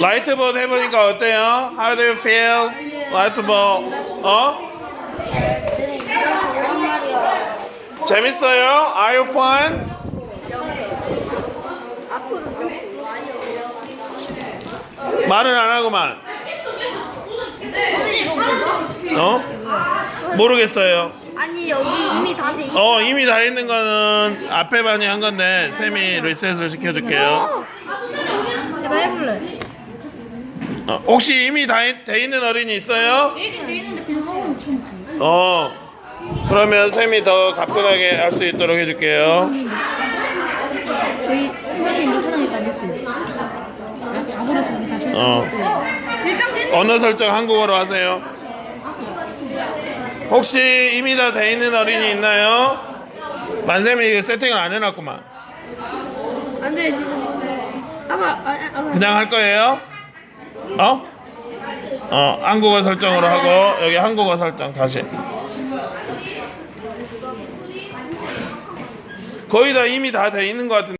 라이트보드 해보니까 어때요? How do you feel? 라이트보드 어? 재밌어요? Are you fun? 말은 안 하고만? 어? 모르겠어요 아니 여기 이미 다 돼. 있- 어 이미 다 있는 거는 앞에 반이 한 건데 쌤이 리셋을 시켜줄게요 나 해볼래. 어, 혹시 이미 다 돼 있는 어린이 있어요? 되긴 돼 있는데 그냥 하고 처음부터. 어 그러면 쌤이 더 가뿐하게 할 수 있도록 해줄게요 저희 생각에 있는 사랑이 다녔어요. 잡으러서 다시 어어 일장 된. 언어 설정 한국어로 하세요 혹시 이미 다 돼 있는 어린이 있나요? 만쌤이 이거 세팅을 안 해놨구만 안돼 지금. 아까 아, 아까. 그냥 할 거예요? 어? 어 한국어 설정으로 하고 여기 한국어 설정 다시 거의 다 이미 다 돼 있는 것 같은데